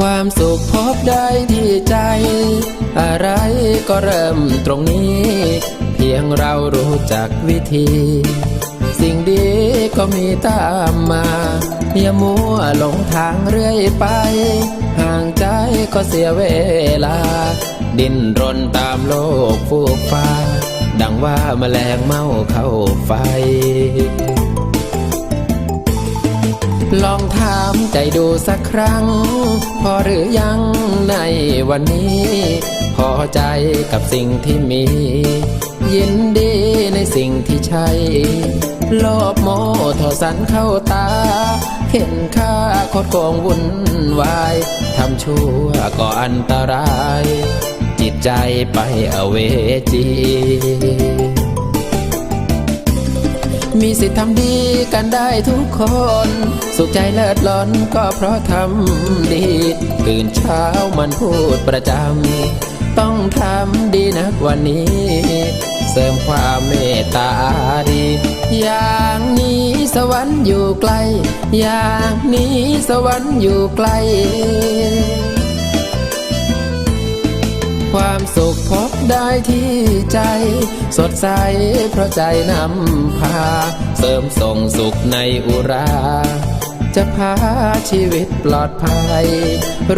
ความสุขพบได้ที่ใจ อะไรก็เริ่มตรงนี้ เพียงเรารู้จักวิธี สิ่งดีก็มีตามมาอย่ามัวหลงทางเรื่อยไป ห่างใจก็เสียเวลา ดิ้นรนตามโลกฟูกฟ้า ดังว่าแมลงเมาเข้าไฟ ลองถามใจดูสักครั้ง พอหรือยังในวันนี้ พอใจกับสิ่งที่มี ยินดีในสิ่งที่ใช่โลภโมโทสันเข้าตา เห็นค่าโคดโกงวุ่นวายทำชั่วก็อันตราย จิตใจไปอเวจี มีสิทธิ์ทำดีกันได้ทุกคน สุขใจเลิศล้นก็เพราะทำดี ตื่นเช้ามันพูดประจำ ต้องทำดีนักวันนี้ เสริมความเมตตาดี อย่างนี้สวรรค์อยู่ไกล อย่างนี้สวรรค์อยู่ไกล ความสุขพบ ได้ที่ใจ สดใสเพราะใจนำพา เสริมส่งสุขในอุรา จะพาชีวิตปลอดภัย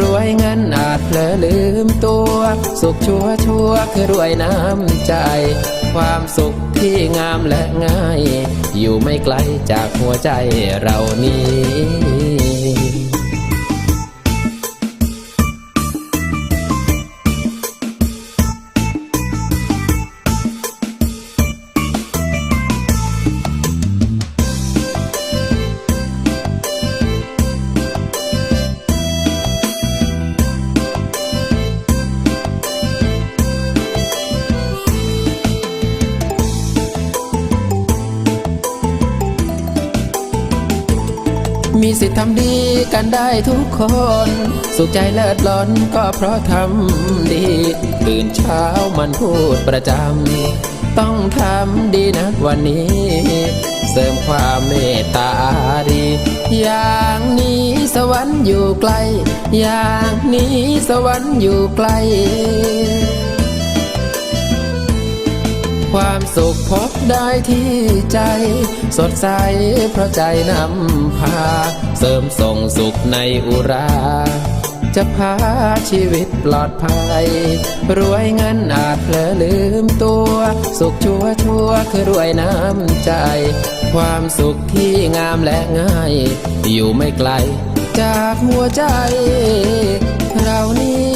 รวยเงินอาจเผลอลืมตัว สุขชัวชัวคือรวยน้ำใจ ความสุขที่งามและง่าย อยู่ไม่ไกลจากหัวใจเรานี้ มีสิทธิ์ทำดีกันได้ทุกคน สุขใจเลิศล้นก็เพราะทำดี ตื่นเช้ามันพูดประจำ ต้องทำดีนักวันนี้ เสริมความเมตตาดี อย่างนี้สวรรค์อยู่ไกล อย่างนี้สวรรค์อยู่ไกล ความสุขพบได้ที่ใจ สดใสเพราะใจนำพา เสริมส่งสุขในอุรา จะพาชีวิตปลอดภัย รวยเงินอาจเผลอลืมตัว สุขชัวชัวคือรวยน้ำใจ ความสุขที่งามและง่าย อยู่ไม่ไกล จากหัวใจ เรานี้